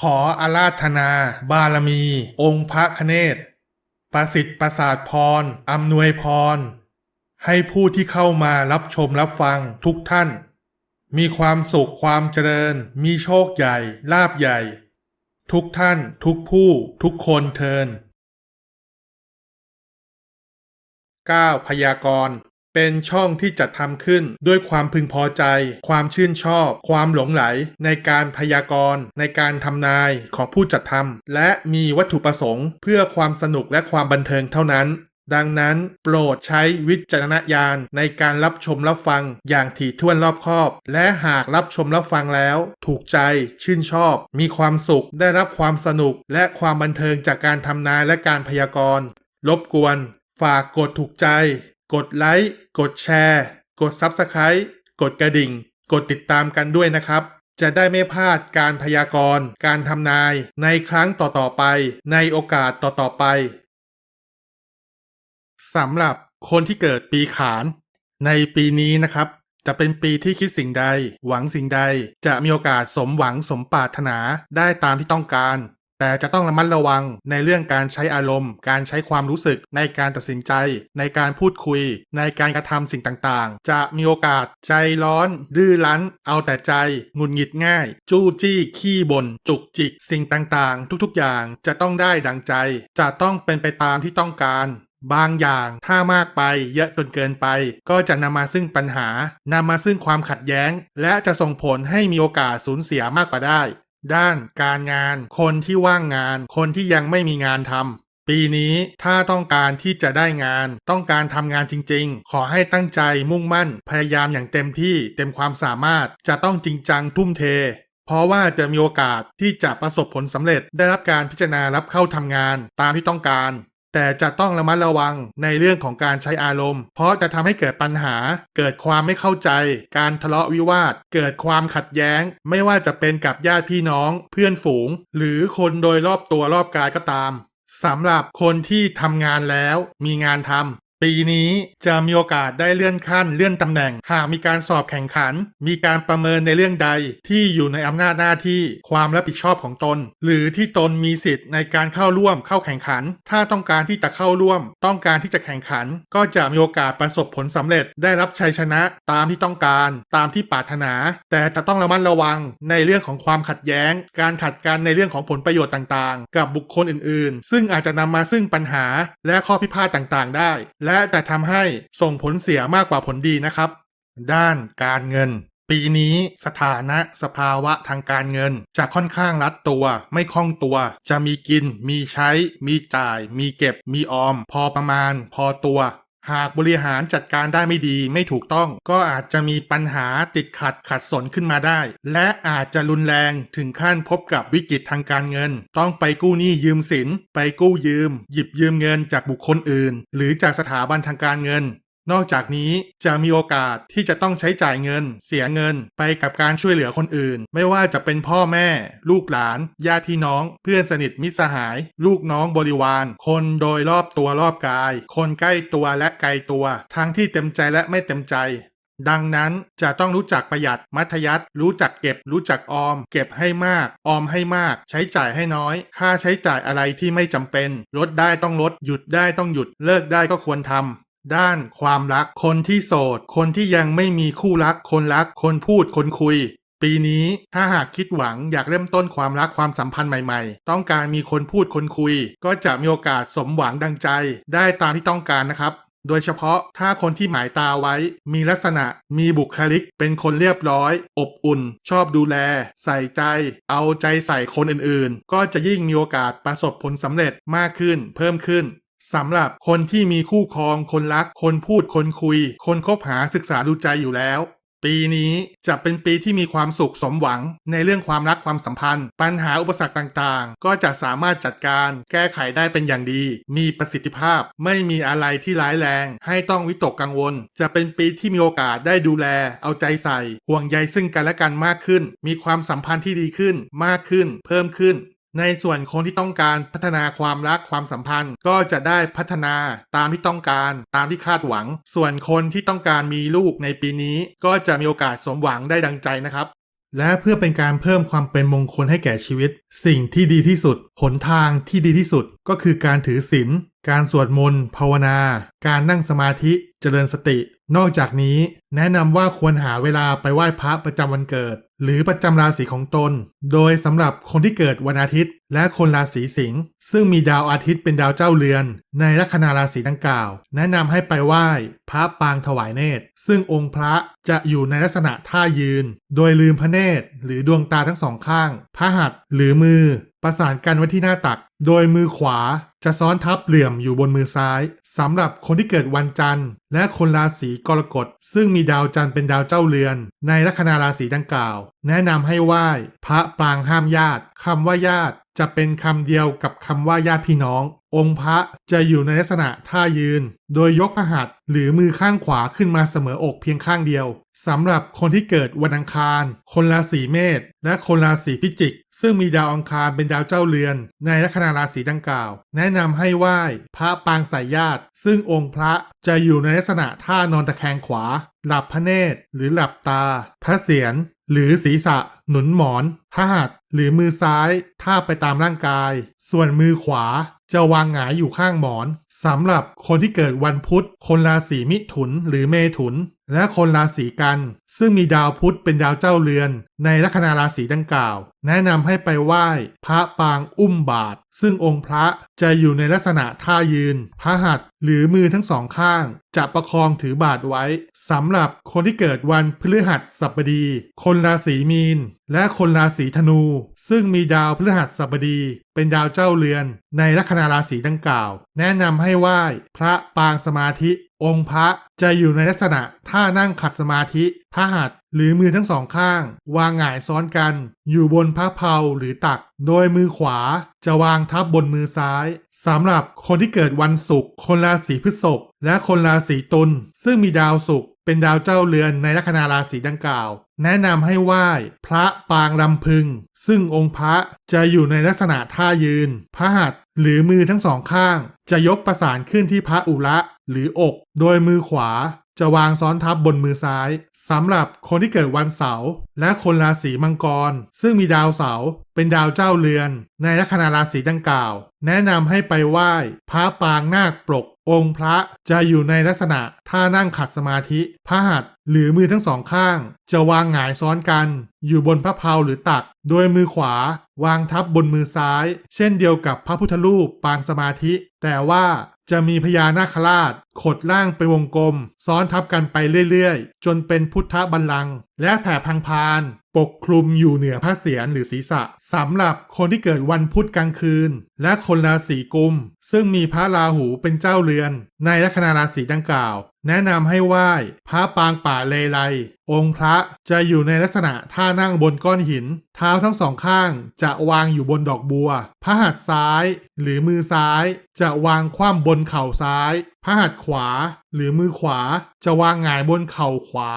ขออาราธนา บารมี องค์พระคเนศประสิทธิ์ประสาทพรอำนวยพร ให้ผู้ที่เข้ามารับชมรับฟังทุกท่าน มีความสุขความเจริญ มีโชคใหญ่ ลาบใหญ่ ทุกท่าน ทุกผู้ ทุกคนเทิน 9. พยากรณ์ เป็นช่องที่จัดทำขึ้นด้วยความพึงพอใจ ความชื่นชอบ ความหลงไหล ในการพยากรณ์ ในการทำนายของผู้จัดทำและมีวัตถุประสงค์ เพื่อความสนุกและความบันเทิงเท่านั้น ดังนั้น โปรดใช้วิจารณญาณในการรับชมรับฟังอย่างถี่ถ้วนรอบคอบ และหากรับชมรับฟังแล้ว ถูกใจ ชื่นชอบ มีความสุข ได้รับความสนุก และความบันเทิงจากการทำนายและการพยากรณ์ รบกวน ฝากกดถูกใจ กดไลค์ กดแชร์ กด Subscribe กดกระดิ่ง กดติดตามกันด้วยนะครับ จะได้ไม่พลาดการพยากรณ์ การทำนาย ในครั้งต่อๆไป ในโอกาสต่อๆไปสำหรับคนที่เกิดปีขาน ในปีนี้นะครับ จะเป็นปีที่คิดสิ่งใด หวังสิ่งใด จะมีโอกาสสมหวังสมปรารถนาได้ตามที่ต้องการ แต่จะต้องระมัดระวังในเรื่องการใช้อารมณ์ การใช้ความรู้สึกในการตัดสินใจ ในการพูดคุย ในการกระทำสิ่งต่างๆ จะมีโอกาสใจร้อนดื้อรั้น เอาแต่ใจหงุดหงิดง่าย จู้จี้ขี้บน่นจุกจิก สิ่งต่างๆ ทุกๆอย่างจะต้องได้ดังใจ จะต้องเป็นไปตามที่ต้องการบางอย่างถ้ามากไปเยอะจนเกินไป ก็จะนำมาซึ่งปัญหานำมาซึ่งความขัดแย้ง และจะส่งผลให้มีโอกาสสูญเสียมากกว่าได้ ด้านการงาน คนที่ว่างงาน คนที่ยังไม่มีงานทำปีนี้ถ้าต้องการที่จะได้งาน ต้องการทำงานจริงๆ ขอให้ตั้งใจมุ่งมั่น พยายามอย่างเต็มที่เต็มความสามารถจะต้องจริงจังทุ่มเท เพราะว่าจะมีโอกาสที่จะประสบผลสำเร็จได้รับการพิจารณารับเข้าทำงานตามที่ต้องการ แต่จะต้องระมัดระวังในเรื่องของการใช้อารมณ์ เพราะจะทำให้เกิดปัญหา เกิดความไม่เข้าใจ การทะเลาะวิวาท เกิดความขัดแย้ง ไม่ว่าจะเป็นกับญาติพี่น้อง เพื่อนฝูง หรือคนโดยรอบตัวรอบกายก็ตามสำหรับคนที่ทำงานแล้วมีงานทำ ปีนี้จะมีโอกาสได้เลื่อนขั้นเลื่อนตำแหน่ง หากมีการสอบแข่งขัน มีการประเมินในเรื่องใดที่อยู่ในอำนาจหน้าที่ความรับผิดชอบของตน หรือที่ตนมีสิทธิ์ในการเข้าร่วมเข้าแข่งขัน ถ้าต้องการที่จะเข้าร่วม ต้องการที่จะแข่งขัน ก็จะมีโอกาสประสบผลสำเร็จได้รับชัยชนะตามที่ต้องการ ตามที่ปรารถนา แต่จะต้องระมัดระวังในเรื่องของความขัดแย้ง การขัดกันในเรื่องของผลประโยชน์ต่างๆ กับบุคคลอื่น ๆ ซึ่งอาจจะนำมาซึ่งปัญหาและข้อพิพาทต่างๆ ได้ และจะทำให้ส่งผลเสียมากกว่าผลดีนะครับ ด้านการเงิน ปีนี้สถานะสภาวะทางการเงิน จะค่อนข้างรัดตัว ไม่คล่องตัว จะมีกิน มีใช้ มีจ่าย มีเก็บ มีออม พอประมาณ พอตัว หากบริหารจัดการได้ไม่ดีไม่ถูกต้อง ก็อาจจะมีปัญหาติดขัดขัดสนขึ้นมาได้ และอาจจะรุนแรงถึงขั้นพบกับวิกฤตทางการเงิน ต้องไปกู้หนี้ยืมสิน ไปกู้ยืม หยิบยืมเงินจากบุคคลอื่น หรือจากสถาบันทางการเงิน นอกจากนี้จะมีโอกาสที่จะต้องใช้จ่ายเงิน เสียเงิน ไปกับการช่วยเหลือคนอื่น ไม่ว่าจะเป็นพ่อแม่ ลูกหลาน ญาติพี่น้อง เพื่อนสนิทมิตรสหาย ลูกน้องบริวาร คนโดยรอบตัวรอบกาย คนใกล้ตัวและไกลตัว ทั้งที่เต็มใจและไม่เต็มใจดังนั้นจะต้องรู้จักประหยัดมัธยัติรู้จักเก็บ รู้จักออม เก็บให้มาก ออมให้มาก ใช้จ่ายให้น้อย ค่าใช้จ่ายอะไรที่ไม่จำเป็น ลดได้ต้องลด หยุดได้ต้องหยุด เลิกได้ก็ควรทำ ด้านความรักคนที่โสด คนที่ยังไม่มีคู่รัก คนรัก คนพูด คนคุย ปีนี้ถ้าหากคิดหวังอยากเริ่มต้นความรักความสัมพันธ์ใหม่ๆ ต้องการมีคนพูดคนคุย ก็จะมีโอกาสสมหวังดังใจ ได้ตามที่ต้องการนะครับ โดยเฉพาะถ้าคนที่หมายตาไว้ มีลักษณะ มีบุคลิก เป็นคนเรียบร้อย อบอุ่น ชอบดูแล ใส่ใจ เอาใจใส่คนอื่นๆ ก็จะยิ่งมีโอกาสประสบผลสำเร็จมากขึ้น เพิ่มขึ้น สำหรับคนที่มีคู่ครองคนรัก คนพูดคนคุย คนคบหาศึกษาดูใจอยู่แล้ว ปีนี้จะเป็นปีที่มีความสุขสมหวัง ในเรื่องความรักความสัมพันธ์ ปัญหาอุปสรรคต่างๆ ก็จะสามารถจัดการแก้ไขได้เป็นอย่างดี มีประสิทธิภาพไม่มีอะไรที่ร้ายแรง ให้ต้องวิตกกังวล จะเป็นปีที่มีโอกาสได้ดูแล เอาใจใส่ ห่วงใยซึ่งกันและกันมากขึ้น มีความสัมพันธ์ที่ดีขึ้น มากขึ้น เพิ่มขึ้น ในส่วนคนที่ต้องการพัฒนาความรักความสัมพันธ์ ก็จะได้พัฒนาตามที่ต้องการตามที่คาดหวัง ส่วนคนที่ต้องการมีลูกในปีนี้ ก็จะมีโอกาสสมหวังได้ดังใจนะครับ และเพื่อเป็นการเพิ่มความเป็นมงคลให้แก่ชีวิต สิ่งที่ดีที่สุดหนทางที่ดีที่สุดก็คือการถือศีลการสวดมนต์ภาวนา การนั่งสมาธิเจริญสติ นอกจากนี้ แนะนำว่าควรหาเวลาไปไหว้พระประจำวันเกิด หรือประจำราศีของตน โดยสำหรับคนที่เกิดวันอาทิตย์ และคนราศีสิงห์ซึ่งมีดาวอาทิตย์เป็นดาวเจ้าเรือน ในลัคนาราศีดังกล่าว แนะนำให้ไปไหว้พระปางถวายเนตร ซึ่งองค์พระจะอยู่ในลักษณะท่ายืน โดยลืมพระเนตร หรือดวงตาทั้งสองข้าง พระหัตถ์หรือมือ ประสานกันไว้ที่หน้าตัก โดยมือขวาจะซ้อนทับเหลี่ยมอยู่บนมือซ้ายสำหรับคนที่เกิดวันจันทร์ และคนราศีกรกฎซึ่งมีดาวจันทร์เป็นดาวเจ้าเรือน ในลัคนาราศีดังกล่าว แนะนำให้ไหว้พระปรางห้ามญาติคำว่าญาติจะเป็นคำเดียวกับคำว่าญาติพี่น้อง องค์พระจะอยู่ในลักษณะท่ายืน โดยยกพระหัตถ์หรือมือข้างขวาขึ้นมาเสมออกเพียงข้างเดียวสำหรับคนที่เกิดวันอังคาร คนราศีเมษและคนราศีพิจิก ซึ่งมีดาวอังคารเป็นดาวเจ้าเรือน ในลัคนาราศีดังกล่าว แนะนำให้ไหว้พระปางสายญาติ ซึ่งองค์พระจะอยู่ในลักษณะท่านอนตะแคงขวา หลับพระเนตร หรือหลับตา พระเศียรหรือศีรษะ หนุนหมอนพระหัตถ์หรือมือซ้ายท่าบไปตามร่างกาย ส่วนมือขวา จะวางหงายอยู่ข้างหมอน สำหรับคนที่เกิดวันพุธ คนราศีมิถุนหรือเมถุน และคนราศีกัน ซึ่งมีดาวพุธเป็นดาวเจ้าเรือน ในลัคนาราศีดังกล่าว แนะนำให้ไปไหว้พระปางอุ้มบาท ซึ่งองค์พระจะอยู่ในลักษณะท่ายืน พระหัตถ์หรือมือทั้งสองข้าง จะประคองถือบาทไว้สำหรับคนที่เกิดวันพฤหัสบดี คนราศีมีน และคนราศีธนู ซึ่งมีดาวพฤหัสบดี เป็นดาวเจ้าเรือน ในลัคนาราศีดังกล่าว แนะนำให้ไหว้พระปางสมาธิ องค์พระจะอยู่ในลักษณะท่านั่งขัดสมาธิพระหัตถ์หรือมือทั้งสองข้าง วางหงายซ้อนกัน อยู่บนพระเพาหรือตัก โดยมือขวาจะวางทับบนมือซ้ายสำหรับคนที่เกิดวันศุกร์คนราศีพฤษภและคนราศีตุลซึ่งมีดาวศุกร์ เป็นดาวเจ้าเรือนในลัคนาราศีดังกล่าว แนะนำให้ไหว้พระปางลำพึง ซึ่งองค์พระจะอยู่ในลักษณะท่ายืน พระหัตถ์หรือมือทั้งสองข้าง จะยกประสานขึ้นที่พระอุระหรืออก โดยมือขวา จะวางซ้อนทับบนมือซ้ายสำหรับคนที่เกิดวันเสาร์และคนราศีมังกร ซึ่งมีดาวเสาร์เป็นดาวเจ้าเรือน ในลัคนาราศีดังกล่าว แนะนำให้ไปไหว้พระปางนาคปลก องค์พระจะอยู่ในลักษณะท่านั่งขัดสมาธิพระหัตถ์หรือมือทั้งสองข้าง จะวางหงายซ้อนกัน อยู่บนพระเพาหรือตัก โดยมือขวา วางทับบนมือซ้าย เช่นเดียวกับพระพุทธรูปปางสมาธิ แต่ว่าจะมีพญานาคราช ขดล่างเป็นวงกลม ซ้อนทับกันไปเรื่อยๆ จนเป็นพุทธบัลลังก์และแผ่พังพาน ปกคลุมอยู่เหนือพระเศียรหรือศีรษะสำหรับคนที่เกิดวันพุธกลางคืน และคนราศีกุม ซึ่งมีพระราหูเป็นเจ้าเรือน ในลัคนาราศีดังกล่าว แนะนำให้ไหว้พระปางป่าเลไลองค์พระจะอยู่ในลักษณะท่านั่งบนก้อนหิน เท้าทั้งสองข้างจะวางอยู่บนดอกบัว พระหัตถ์ซ้าย หรือมือซ้าย จะวางคว่ำบนเข่าซ้าย พระหัตถ์ขวา หรือมือขวาจะวางหงายบนเข่าขวา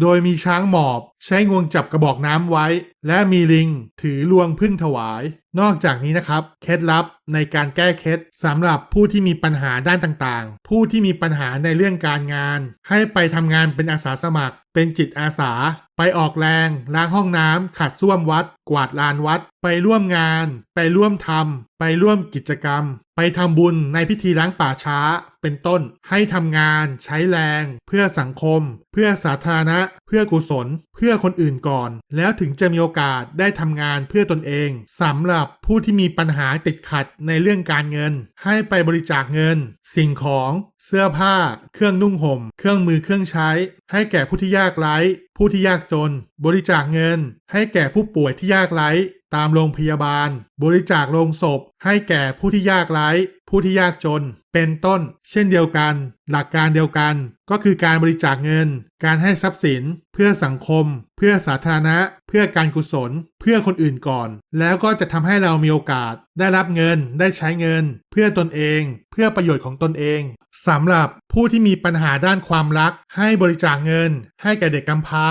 โดยมีช้างหมอบ ใช้งวงจับกระบอกน้ำไว้ และมีลิง ถือลวงพึ่งถวาย นอกจากนี้นะครับ เคล็ดลับในการแก้เคล็ดสำหรับผู้ที่มีปัญหาด้านต่างๆ ผู้ที่มีปัญหาในเรื่องการงาน ให้ไปทำงานเป็นอาสาสมัคร เป็นจิตอาสา ไปออกแรง ล้างห้องน้ำขัดส้วมวัด กวาดลานวัด ไปร่วมงาน ไปร่วมทำไปร่วมกิจกรรม ไปทำบุญในพิธีล้างป่าช้าเป็นต้น ให้ทำงานใช้แรง เพื่อสังคม เพื่อสาธารณะ เพื่อกุศล เพื่อคนอื่นก่อน แล้วถึงจะมีโอกาสได้ทำงานเพื่อตนเองสำหรับผู้ที่มีปัญหาติดขัดในเรื่องการเงิน ให้ไปบริจาคเงิน สิ่งของ เสื้อผ้า เครื่องนุ่งห่ม เครื่องมือเครื่องใช้ ให้แก่ผู้ที่ยากไร้ ผู้ที่ยากจน บริจาคเงิน ให้แก่ผู้ป่วยที่ยากไร้ตามโรงพยาบาล บริจาคโลงศพ ให้แก่ผู้ที่ยากไร้ ผู้ที่ยากจน เป็นต้น เช่นเดียวกัน หลักการเดียวกัน ก็คือการบริจาคเงิน การให้ทรัพย์สิน เพื่อสังคม เพื่อสาธารณะ เพื่อการกุศล เพื่อคนอื่นก่อน แล้วก็จะทำให้เรามีโอกาส ได้รับเงิน ได้ใช้เงิน เพื่อตนเอง เพื่อประโยชน์ของตนเองสำหรับผู้ที่มีปัญหาด้านความรัก ให้บริจาคเงิน ให้แก่เด็กกำพร้า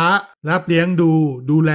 รับเลี้ยงดู ดูแล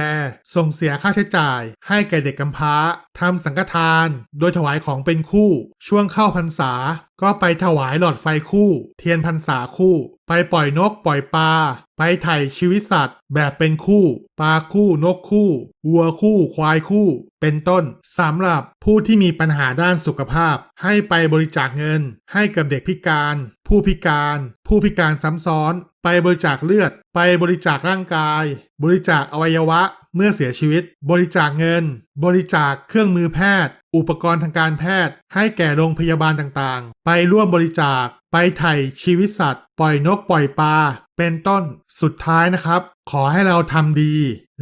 ส่งเสียค่าใช้จ่าย ให้แก่เด็กกำพร้าทำสังฆทาน โดยถวายของเป็นคู่ ช่วงเข้าพรรษา ก็ไปถวายหลอดไฟคู่ เทียนพรรษาคู่ ไปปล่อยนกปล่อยปลาไปไถ่ชีวิตสัตว์ แบบเป็นคู่ ปลาคู่นกคู่วัวคู่ควายคู่ เป็นต้นสำหรับผู้ที่มีปัญหาด้านสุขภาพ ให้ไปบริจาคเงิน ให้กับเด็กพิการ ผู้พิการ ผู้พิการซ้ำซ้อน ไปบริจาคเลือด ไปบริจาคร่างกาย บริจาคอวัยวะ เมื่อเสียชีวิต บริจาคเงิน บริจาคเครื่องมือแพทย์ อุปกรณ์ทางการแพทย์ ให้แก่โรงพยาบาลต่างๆ ไปร่วมบริจาค ไปไถ่ชีวิตสัตว์ ปล่อยนกปล่อยปลา เป็นต้น สุดท้ายนะครับ ขอให้เราทำดี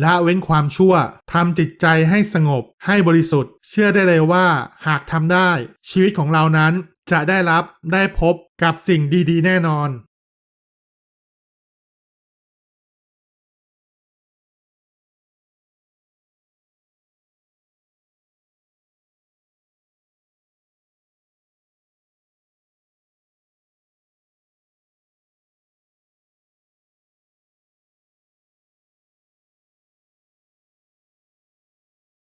ละเว้นความชั่ว ทำจิตใจให้สงบ ให้บริสุทธิ์ เชื่อได้เลยว่า หากทำได้ ชีวิตของเรานั้นจะได้รับได้พบกับสิ่งดีๆ แน่นอน